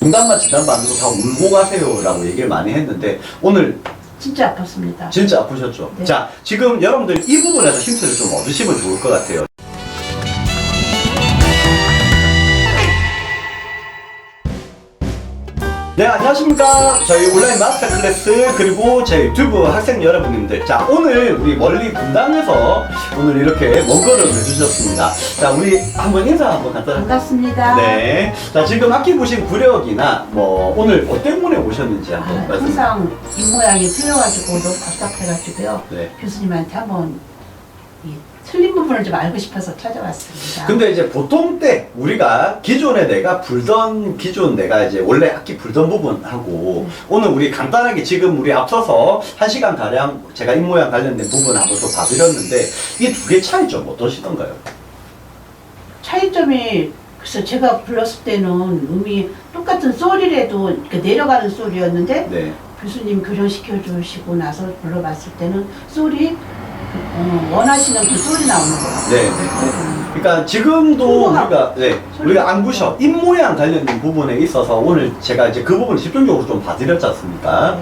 농담만 지담도 안 되고 다 울고 가세요라고 얘기를 많이 했는데 오늘 진짜 아팠습니다. 진짜 아프셨죠? 네. 자, 지금 여러분들 이 부분에서 힌트를 좀 얻으시면 좋을 것 같아요. 네, 안녕하십니까. 저희 온라인 마스터 클래스, 그리고 제 유튜브 학생 여러분님들. 자, 오늘 우리 멀리 분당에서 오늘 이렇게 원거를 해주셨습니다. 자, 우리 한번 인사 한번 간단하게. 반갑습니다. 네. 자, 지금 학기 보신 구력이나 뭐 오늘 뭐 때문에 오셨는지 아, 한번 말씀. 항상 입모양이 틀려가지고 너무 답답해가지고요. 네. 교수님한테 한번 이 틀린 부분을 좀 알고 싶어서 찾아왔습니다. 근데 이제 보통 때 우리가 기존에 내가 불던 기존 내가 이제 원래 학기 불던 부분하고 오늘 우리 간단하게 지금 우리 앞서서 한 시간 가량 제가 입모양 관련된 부분 한번 또 봐드렸는데 이두개 차이점 어떠시던가요? 차이점이 그래서 제가 불렀을 때는 음이 똑같은 소리라도 이렇게 내려가는 소리였는데 네. 교수님 교정시켜 주시고 나서 불러봤을 때는 소리 어, 원하시는 그 소리 나오는 거예요. 네. 네. 그러니까 지금도 우리가 네 우리가 안구셔 입 모양 관련된 부분에 있어서 오늘 제가 이제 그 부분을 집중적으로 좀 봐드렸지 않습니까?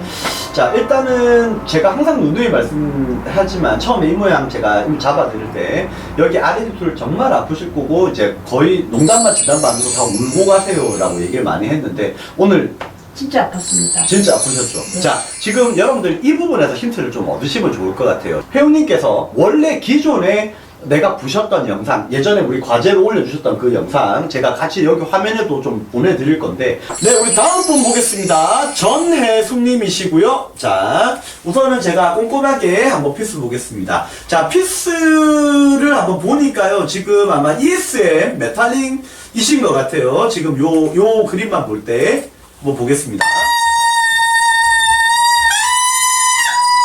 자 일단은 제가 항상 누누이 말씀하지만 처음에 입 모양 제가 입 잡아드릴 때 여기 아래 뒤를 정말 아프실 거고 이제 거의 농담만 안 되고 다 울고 가세요라고 얘기를 많이 했는데 오늘 진짜 아팠습니다. 진짜 아프셨죠? 네. 자, 지금 여러분들 이 부분에서 힌트를 좀 얻으시면 좋을 것 같아요. 회원님께서 원래 기존에 내가 부셨던 영상, 예전에 우리 과제로 올려주셨던 그 영상, 제가 같이 여기 화면에도 좀 보내드릴 건데, 네, 우리 다음 분 보겠습니다. 전혜숙님이시고요. 자, 우선은 제가 꼼꼼하게 한번 피스 보겠습니다. 자, 피스를 한번 보니까요, 지금 아마 ESM 메탈링이신 것 같아요. 지금 요, 요 그림만 볼 때, 한번 보겠습니다.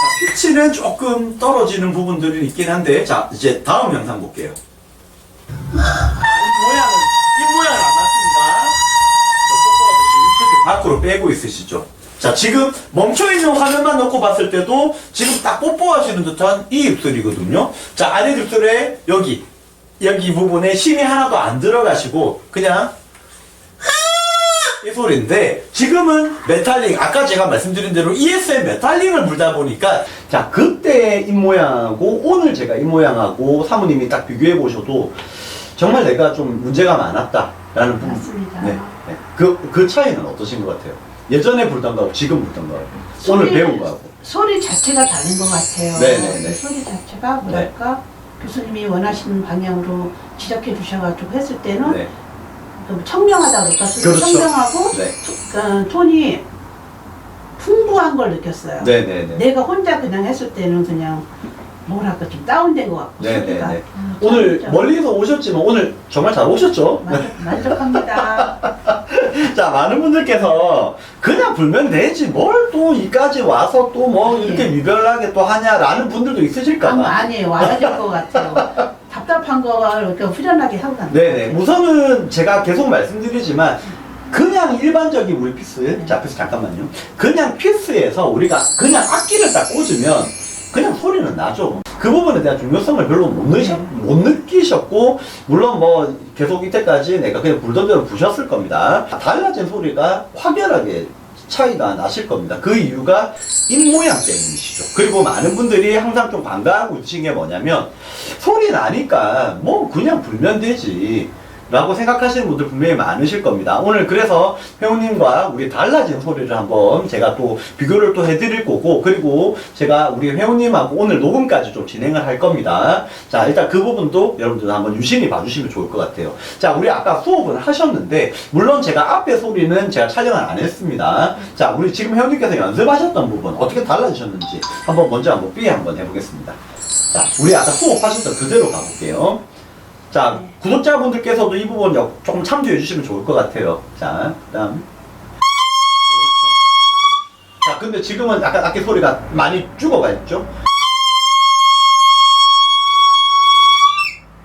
자, 피치는 조금 떨어지는 부분들이 있긴 한데, 자, 이제 다음 영상 볼게요. 아, 이 모양은, 이 모양은 안 맞습니다. 저 뽀뽀하듯이 입술을 밖으로 빼고 있으시죠? 자, 지금 멈춰있는 화면만 놓고 봤을 때도 지금 딱 뽀뽀하시는 듯한 이 입술이거든요. 자, 아래 입술에 여기, 여기 부분에 힘이 하나도 안 들어가시고, 그냥 이 소리인데 지금은 메탈링 아까 제가 말씀드린 대로 ESM 메탈링을 불다 보니까 자 그때 입 모양하고 오늘 제가 입 모양하고 사모님이 딱 비교해 보셔도 정말 내가 좀 문제가 많았다라는 부분 맞습니다. 네, 네. 그, 그 차이는 어떠신 것 같아요? 예전에 불던 거하고 지금 불던 거하고 오늘 소리- 배운 거하고 소리 자체가 다른 것 같아요. 네네네. 그 소리 자체가 뭐랄까 교수님이 원하시는 방향으로 지적해 주셔가지고 했을 때는 네. 그 청명하다 그럴까 그렇죠. 청명하고 네. 그 톤이 풍부한 걸 느꼈어요. 네네네 내가 혼자 그냥 했을 때는 그냥 뭐랄까 좀 다운된 것 같고 네네네. 소리가 아, 오늘 참 멀리서 오셨지만 오늘 정말 잘 오셨죠? 만족, 만족합니다. 자, 많은 분들께서 그냥 불면 되지 뭘 또 이까지 와서 또 뭐 이렇게 네. 위별나게 또 하냐라는 분들도 아, 있으실까봐. 아니에요. 와야 될 것 같아요. 답답한 이렇게 후련하게 하고 가는 네네. 것 같아요. 우선은 제가 계속 말씀드리지만 그냥 일반적인 우리 피스, 네. 자, 피스 잠깐만요. 그냥 피스에서 우리가 그냥 악기를 딱 꽂으면 그냥 소리는 나죠. 그 부분에 대한 중요성을 별로 못, 네. 못 느끼셨고, 물론 뭐 계속 이때까지 내가 그냥 불던 대로 부셨을 겁니다. 달라진 소리가 확연하게 차이가 나실 겁니다. 그 이유가 입 모양 때문이시죠. 그리고 많은 분들이 항상 좀 반가워하고 있으신 게 뭐냐면, 소리 나니까 뭐 그냥 불면 되지. 라고 생각하시는 분들 분명히 많으실 겁니다. 오늘 그래서 회원님과 우리 달라진 소리를 한번 제가 또 비교를 또 해드릴 거고, 그리고 제가 우리 회원님하고 오늘 녹음까지 좀 진행을 할 겁니다. 자, 일단 그 부분도 여러분들 한번 유심히 봐주시면 좋을 것 같아요. 자, 우리 아까 수업을 하셨는데, 물론 제가 앞에 소리는 제가 촬영을 안 했습니다. 자, 우리 지금 회원님께서 연습하셨던 부분, 어떻게 달라지셨는지 한번 먼저 한번 삐 한번 해보겠습니다. 자, 우리 아까 수업하셨던 그대로 가볼게요. 자, 네. 구독자분들께서도 이 부분 여- 조금 참조해 주시면 좋을 것 같아요. 자, 그 다음. 자, 근데 지금은 약간 악기 소리가 많이 죽어가 있죠?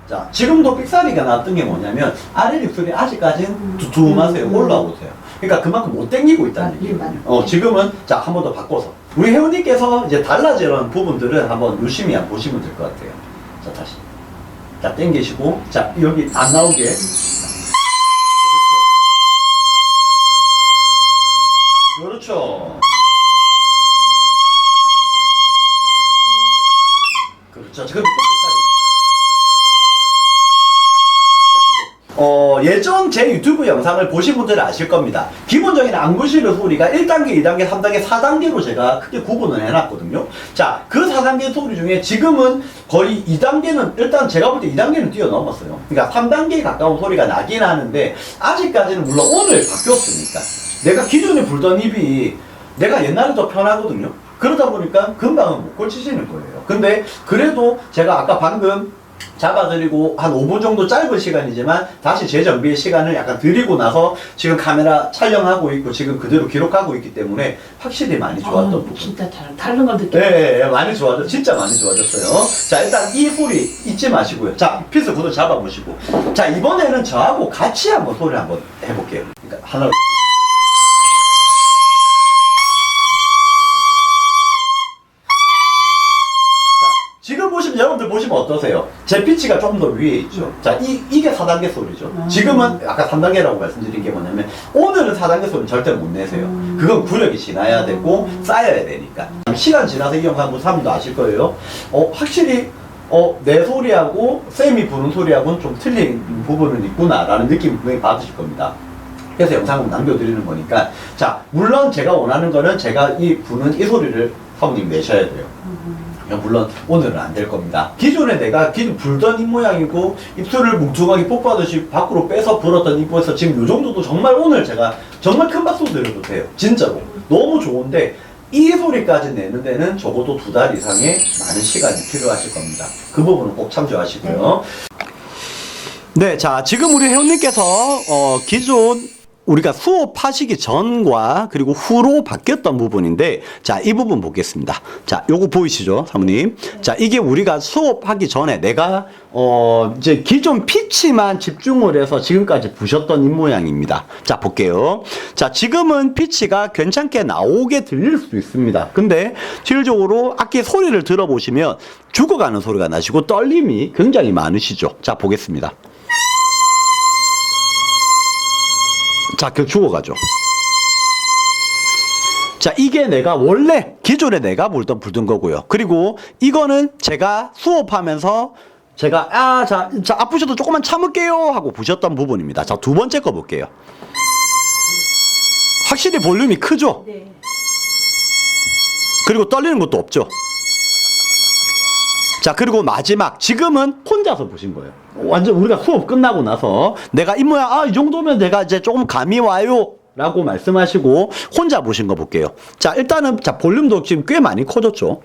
자, 지금도 삑사리가 났던 게 뭐냐면, 아래 입술이 아직까지는 두툼하세요. 음. 올라오세요. 그러니까 그만큼 못 당기고 있다는 맞- 얘기예요. 맞- 어, 지금은, 자, 한 번 더 바꿔서. 우리 회원님께서 이제 달라지는 부분들은 한번 유심히 한번 보시면 될 것 같아요. 자, 당기시고, 자, 여기 안 나오게. 그렇죠. 그렇죠. 그렇죠. 지금 어, 예전 제 유튜브 영상을 보신 분들은 아실 겁니다. 기본적인 안구시르 소리가 1단계, 2단계, 3단계, 4단계로 제가 크게 구분을 해놨거든요. 자, 그 4단계 소리 중에 지금은 거의 2단계는, 일단 제가 볼 때 2단계는 뛰어넘었어요. 그러니까 3단계에 가까운 소리가 나긴 하는데, 아직까지는 물론 오늘 바뀌었으니까. 내가 기존에 불던 입이 내가 옛날에 더 편하거든요. 그러다 보니까 금방은 못 고치시는 거예요. 근데 그래도 제가 아까 방금 잡아드리고 한 5분 정도 짧은 시간이지만 다시 재정비의 시간을 약간 드리고 나서 지금 카메라 촬영하고 있고 지금 그대로 기록하고 있기 때문에 확실히 많이 좋았던 어, 부분. 진짜 다른, 다른 걸 느껴. 네, 예, 많이 좋아졌, 진짜 많이 좋아졌어요. 자, 일단 이 소리 잊지 마시고요. 자, 피스 구도 잡아보시고. 자, 이번에는 저하고 같이 한번 소리 한번 해볼게요. 그러니까 하나. 보시면 어떠세요? 제 피치가 조금 더 위에 있죠. 자, 이, 이게 4단계 소리죠. 음. 지금은 아까 3단계라고 말씀드린 게 뭐냐면 오늘은 4단계 소리는 절대 못 내세요. 음. 그건 구력이 지나야 되고 쌓여야 되니까. 시간 지나서 이 영상 본 사람도 아실 거예요. 어, 확실히 어, 내 소리하고 쌤이 부는 소리하고는 좀 틀린 부분은 있구나라는 느낌 분명히 받으실 겁니다. 그래서 영상을 남겨드리는 거니까. 자, 물론 제가 원하는 거는 제가 이 부는 이 소리를 사모님 내셔야 돼요. 그냥 물론 오늘은 안 될 겁니다. 기존에 내가 기존 불던 입 모양이고 입술을 뭉퉁하게 뽀뽀하듯이 밖으로 빼서 불었던 입에서 지금 요 정도도 정말 오늘 제가 정말 큰 박수 드려도 돼요. 진짜로. 너무 좋은데 이 소리까지 내는 데는 적어도 두 달 이상의 많은 시간이 필요하실 겁니다. 그 부분은 꼭 참조하시고요. 네, 자, 지금 우리 회원님께서, 어, 기존 우리가 수업하시기 전과 그리고 후로 바뀌었던 부분인데, 자, 이 부분 보겠습니다. 자, 요거 보이시죠, 사모님? 자, 이게 우리가 수업하기 전에 내가, 어, 이제 기존 피치만 집중을 해서 지금까지 부셨던 입 모양입니다. 자, 볼게요. 자, 지금은 피치가 괜찮게 나오게 들릴 수 있습니다. 근데 실질적으로 악기 소리를 들어보시면 죽어가는 소리가 나시고 떨림이 굉장히 많으시죠. 자, 보겠습니다. 자, 그 죽어가죠. 자, 이게 내가 원래 기존에 내가 불던 불던 거고요. 그리고 이거는 제가 수업하면서 제가 아, 자, 자 아프셔도 조금만 참을게요 하고 부셨던 부분입니다. 자, 두 번째 거 볼게요. 확실히 볼륨이 크죠? 네. 그리고 떨리는 것도 없죠. 자, 그리고 마지막. 지금은 혼자서 보신 거예요. 완전 우리가 수업 끝나고 나서 내가 이 모양, 아, 이 정도면 내가 이제 조금 감이 와요. 라고 말씀하시고 혼자 보신 거 볼게요. 자, 일단은 자, 볼륨도 지금 꽤 많이 커졌죠.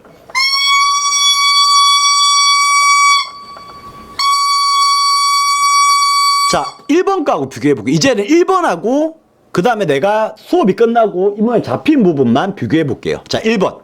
자, 1번 거하고 비교해 볼게요. 이제는 1번하고 그 다음에 내가 수업이 끝나고 이 모양 잡힌 부분만 비교해 볼게요. 자, 1번.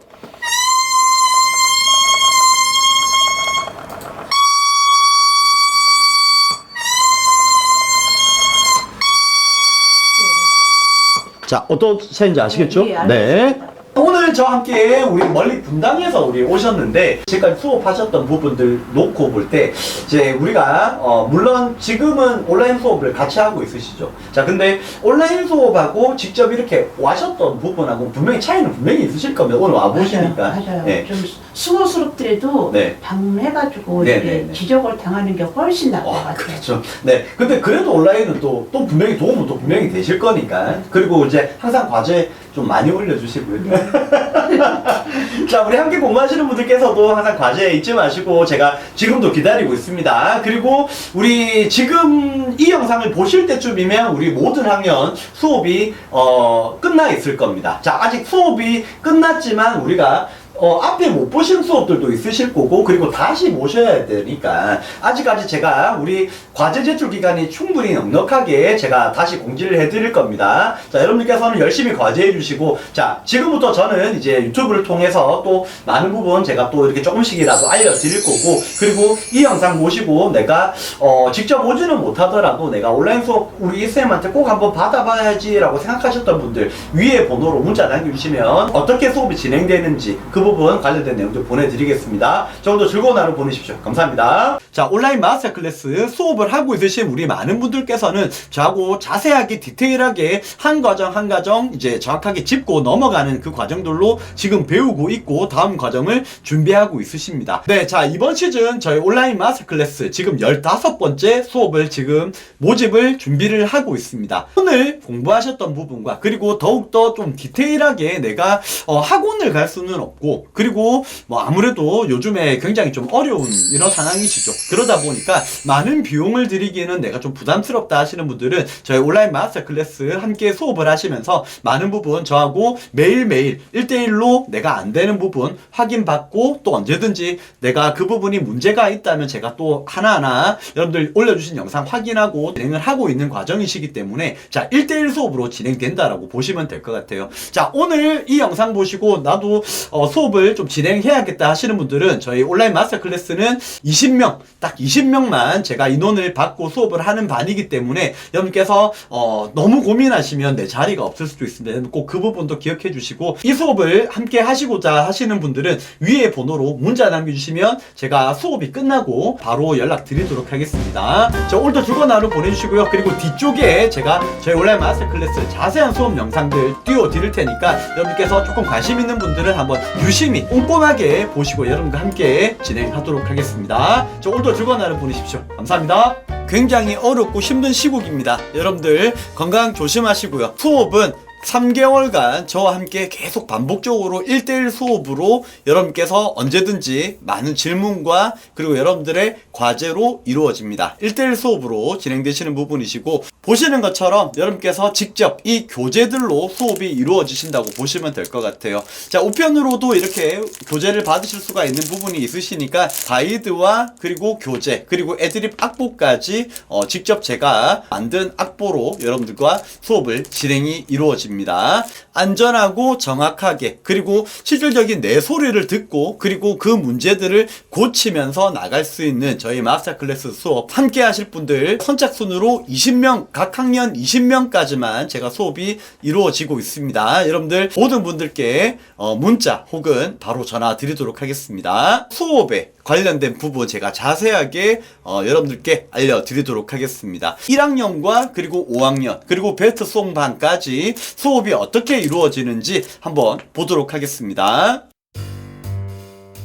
자, 어떤 차인지 아시겠죠? 네, 알겠습니다. 오늘 저와 함께 우리 멀리 분당에서 우리 오셨는데 지금까지 수업하셨던 부분들 놓고 볼 때 이제 우리가 어 물론 지금은 온라인 수업을 같이 하고 있으시죠. 자 근데 온라인 수업하고 직접 이렇게 와셨던 부분하고 분명히 차이는 분명히 있으실 겁니다. 오늘 와 보시니까. 맞아요. 맞아요. 네. 좀 수고스럽더라도 네. 방문해가지고 네, 이렇게 네, 네. 지적을 당하는 게 훨씬 나을 것 어, 같아요. 그렇죠. 네. 근데 그래도 온라인은 또, 또 분명히 도움은 또 분명히 되실 거니까. 그리고 이제 항상 과제 좀 많이 올려주시고요. 네. 자, 우리 함께 공부하시는 분들께서도 항상 과제 잊지 마시고 제가 지금도 기다리고 있습니다. 그리고 우리 지금 이 영상을 보실 때쯤이면 우리 모든 학년 수업이 어, 끝나 있을 겁니다. 자, 아직 수업이 끝났지만 우리가 어, 앞에 못 보신 수업들도 있으실 거고, 그리고 다시 모셔야 되니까, 아직까지 제가 우리 과제 제출 기간이 충분히 넉넉하게 제가 다시 공지를 해드릴 겁니다. 자, 여러분들께서는 열심히 과제해 주시고, 자, 지금부터 저는 이제 유튜브를 통해서 또 많은 부분 제가 또 이렇게 조금씩이라도 알려드릴 거고, 그리고 이 영상 보시고 내가, 어, 직접 오지는 못하더라도 내가 온라인 수업 우리 이쌤한테 꼭 한번 받아봐야지라고 생각하셨던 분들, 위에 번호로 문자 남겨주시면 어떻게 수업이 진행되는지 그 부분 관련된 내용 좀 보내드리겠습니다. 자, 오늘도 즐거운 하루 보내십시오. 감사합니다. 자, 온라인 마스터 클래스 수업을 하고 있으신 우리 많은 분들께서는 저하고 자세하게 디테일하게 한 과정 한 과정 이제 정확하게 짚고 넘어가는 그 과정들로 지금 배우고 있고 다음 과정을 준비하고 있으십니다. 네, 자, 이번 시즌 저희 온라인 마스터 클래스 지금 15번째 수업을 지금 모집을 준비를 하고 있습니다. 오늘 공부하셨던 부분과 그리고 더욱더 좀 디테일하게 내가 어, 학원을 갈 수는 없고 그리고 뭐 아무래도 요즘에 굉장히 좀 어려운 이런 상황이시죠. 그러다 보니까 많은 비용을 들이기에는 내가 좀 부담스럽다 하시는 분들은 저희 온라인 마스터 클래스 함께 수업을 하시면서 많은 부분 저하고 매일매일 1대1로 내가 안 되는 부분 확인받고 또 언제든지 내가 그 부분이 문제가 있다면 제가 또 하나하나 여러분들 올려주신 영상 확인하고 진행을 하고 있는 과정이시기 때문에 자 1대1 수업으로 진행된다라고 보시면 될 것 같아요. 자 오늘 이 영상 보시고 나도 어, 수업을 좀 진행해야겠다 하시는 분들은 저희 온라인 마스터 클래스는 20명 딱 20명만 제가 인원을 받고 수업을 하는 반이기 때문에 여러분께서 어, 너무 고민하시면 내 자리가 없을 수도 있습니다. 꼭 그 부분도 기억해 주시고 이 수업을 함께 하시고자 하시는 분들은 위에 번호로 문자 남겨주시면 제가 수업이 끝나고 바로 연락 드리도록 하겠습니다. 자 오늘도 즐거운 하루 보내주시고요. 그리고 뒤쪽에 제가 저희 온라인 마스터 클래스 자세한 수업 영상들 띄워 드릴 테니까 여러분께서 조금 관심 있는 분들은 한번 유 심히 꼼꼼하게 보시고 여러분과 함께 진행하도록 하겠습니다. 자 오늘도 즐거운 하루 보내십시오. 감사합니다. 굉장히 어렵고 힘든 시국입니다. 여러분들 건강 조심하시고요. 수업은 3개월간 저와 함께 계속 반복적으로 1대1 수업으로 여러분께서 언제든지 많은 질문과 그리고 여러분들의 과제로 이루어집니다. 1대1 수업으로 진행되시는 부분이시고 보시는 것처럼 여러분께서 직접 이 교재들로 수업이 이루어지신다고 보시면 될 것 같아요. 자, 우편으로도 이렇게 교재를 받으실 수가 있는 부분이 있으시니까 가이드와 그리고 교재 그리고 애드립 악보까지 어, 직접 제가 만든 악보로 여러분들과 수업을 진행이 이루어집니다. 주어집니다. 안전하고 정확하게 그리고 실질적인 내 소리를 듣고 그리고 그 문제들을 고치면서 나갈 수 있는 저희 마스터 클래스 수업 함께 하실 분들 선착순으로 20명 각 학년 20명까지만 제가 수업이 이루어지고 있습니다. 여러분들 모든 분들께 어, 문자 혹은 바로 전화 드리도록 하겠습니다. 수업에 관련된 부분 제가 자세하게 어, 여러분들께 알려드리도록 하겠습니다. 1학년과 그리고 5학년 그리고 베스트 송반까지 수업이 어떻게 이루어지는지 한번 보도록 하겠습니다.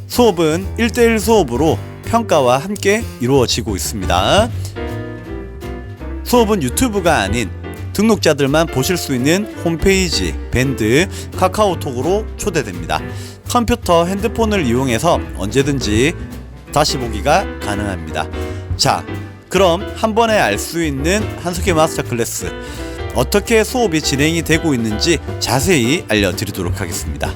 수업은 1대1 수업으로 평가와 함께 이루어지고 있습니다. 수업은 유튜브가 아닌 등록자들만 보실 수 있는 홈페이지, 밴드, 카카오톡으로 초대됩니다. 컴퓨터, 핸드폰을 이용해서 언제든지 다시 보기가 가능합니다. 자, 그럼 한 번에 알 수 있는 한석기 마스터 클래스 어떻게 수업이 진행이 되고 있는지 자세히 알려드리도록 하겠습니다.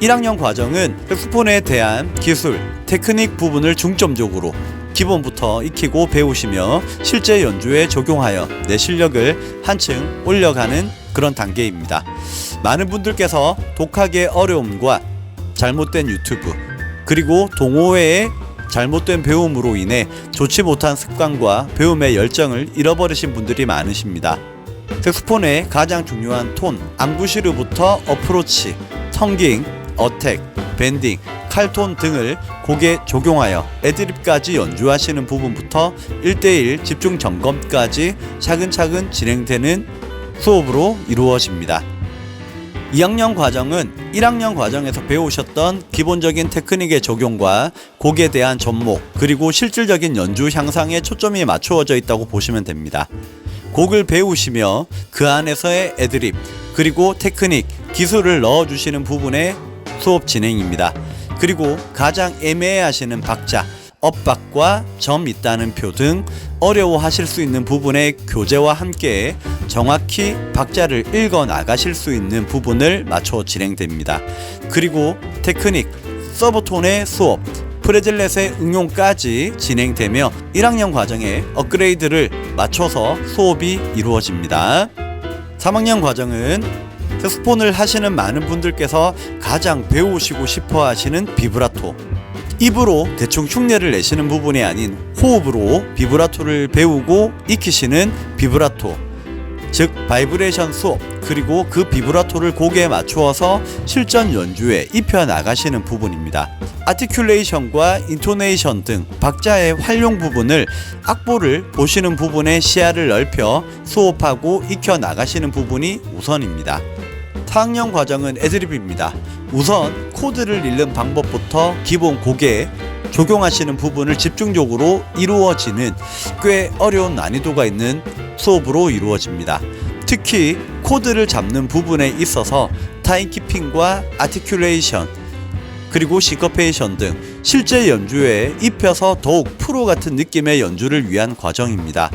1학년 과정은 색소폰에 대한 기술, 테크닉 부분을 중점적으로 기본부터 익히고 배우시며 실제 연주에 적용하여 내 실력을 한층 올려가는 그런 단계입니다. 많은 분들께서 독학의 어려움과 잘못된 유튜브 그리고 동호회의 잘못된 배움으로 인해 좋지 못한 습관과 배움의 열정을 잃어버리신 분들이 많으십니다. 색소폰의 가장 중요한 톤, 앙구시르부터 어프로치, 텅깅, 어택, 밴딩, 칼톤 등을 곡에 적용하여 애드립까지 연주하시는 부분부터 1대1 집중 점검까지 차근차근 진행되는 수업으로 이루어집니다. 2학년 과정은 1학년 과정에서 배우셨던 기본적인 테크닉의 적용과 곡에 대한 접목 그리고 실질적인 연주 향상에 초점이 맞추어져 있다고 보시면 됩니다. 곡을 배우시며 그 안에서의 애드립 그리고 테크닉 기술을 넣어주시는 부분의 수업 진행입니다. 그리고 가장 애매해하시는 박자 엇박과 점 있다는 표 등 어려워하실 수 있는 부분의 교재와 함께 정확히 박자를 읽어 나가실 수 있는 부분을 맞춰 진행됩니다. 그리고 테크닉, 서브톤의 수업, 프레즐렛의 응용까지 진행되며 1학년 과정에 업그레이드를 맞춰서 수업이 이루어집니다. 3학년 과정은 색소폰을 하시는 많은 분들께서 가장 배우시고 싶어 하시는 비브라토 입으로 대충 흉내를 내시는 부분이 아닌 호흡으로 비브라토를 배우고 익히시는 비브라토 즉 바이브레이션 수업 그리고 그 비브라토를 곡에 맞추어서 실전 연주에 입혀 나가시는 부분입니다. 아티큘레이션과 인토네이션 등 박자의 활용 부분을 악보를 보시는 부분에 시야를 넓혀 수업하고 익혀 나가시는 부분이 우선입니다. 타학년 과정은 애드립입니다. 우선 코드를 읽는 방법부터 기본 곡에 적용하시는 부분을 집중적으로 이루어지는 꽤 어려운 난이도가 있는 수업으로 이루어집니다. 특히 코드를 잡는 부분에 있어서 타임키핑과 아티큘레이션 그리고 시커페이션 등 실제 연주에 입혀서 더욱 프로 같은 느낌의 연주를 위한 과정입니다.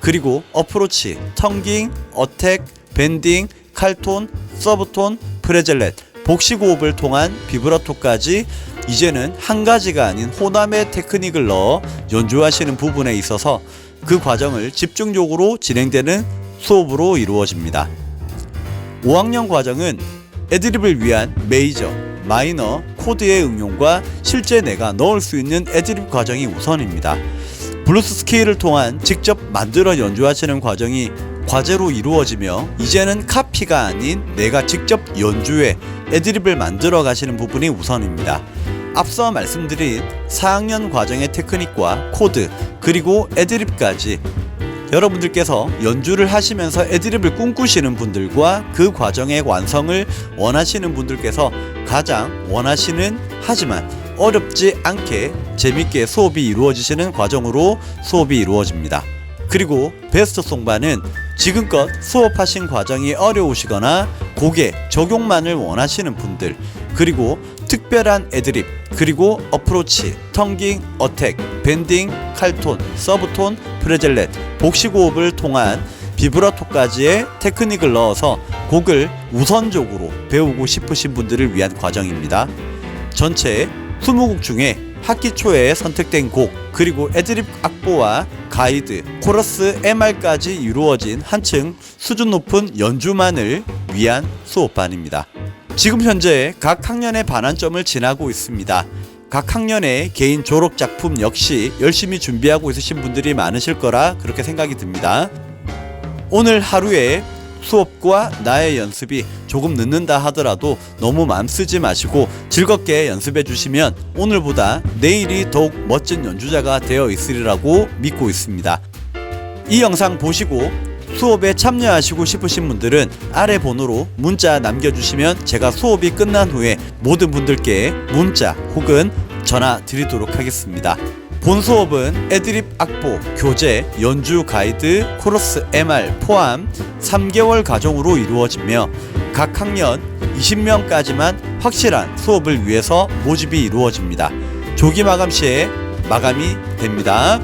그리고 어프로치, 텅깅, 어택, 밴딩, 칼톤, 서브톤, 프레젤렛, 복식호흡을 통한 비브라토까지 이제는 한 가지가 아닌 호남의 테크닉을 넣어 연주하시는 부분에 있어서 그 과정을 집중적으로 진행되는 수업으로 이루어집니다. 5학년 과정은 애드립을 위한 메이저, 마이너, 코드의 응용과 실제 내가 넣을 수 있는 애드립 과정이 우선입니다. 블루스 스케일을 통한 직접 만들어 연주하시는 과정이 과제로 이루어지며 이제는 카피가 아닌 내가 직접 연주에 애드립을 만들어 가시는 부분이 우선입니다. 앞서 말씀드린 4학년 과정의 테크닉과 코드 그리고 애드립까지 여러분들께서 연주를 하시면서 애드립을 꿈꾸시는 분들과 그 과정의 완성을 원하시는 분들께서 가장 원하시는 하지만 어렵지 않게 재밌게 수업이 이루어지시는 과정으로 수업이 이루어집니다. 그리고 베스트 송반은 지금껏 수업하신 과정이 어려우시거나 곡에 적용만을 원하시는 분들 그리고 특별한 애드립 그리고 어프로치, 텅깅, 어택, 밴딩, 칼톤, 서브톤, 프레젤렛, 복식호흡을 통한 비브라토까지의 테크닉을 넣어서 곡을 우선적으로 배우고 싶으신 분들을 위한 과정입니다. 전체 20곡 중에 학기 초에 선택된 곡 그리고 애드립 악보와 가이드, 코러스 MR까지 이루어진 한층 수준 높은 연주만을 위한 수업반입니다. 지금 현재 각 학년의 반환점을 지나고 있습니다. 각 학년의 개인 졸업 작품 역시 열심히 준비하고 있으신 분들이 많으실 거라 그렇게 생각이 듭니다. 오늘 하루에 수업과 나의 연습이 조금 늦는다 하더라도 너무 맘 쓰지 마시고 즐겁게 연습해 주시면 오늘보다 내일이 더욱 멋진 연주자가 되어 있으리라고 믿고 있습니다. 이 영상 보시고 수업에 참여하시고 싶으신 분들은 아래 번호로 문자 남겨주시면 제가 수업이 끝난 후에 모든 분들께 문자 혹은 전화 드리도록 하겠습니다. 본 수업은 애드립 악보, 교재, 연주 가이드, 코러스 MR 포함 3개월 과정으로 이루어지며 각 학년 20명까지만 확실한 수업을 위해서 모집이 이루어집니다. 조기 마감 시에 마감이 됩니다.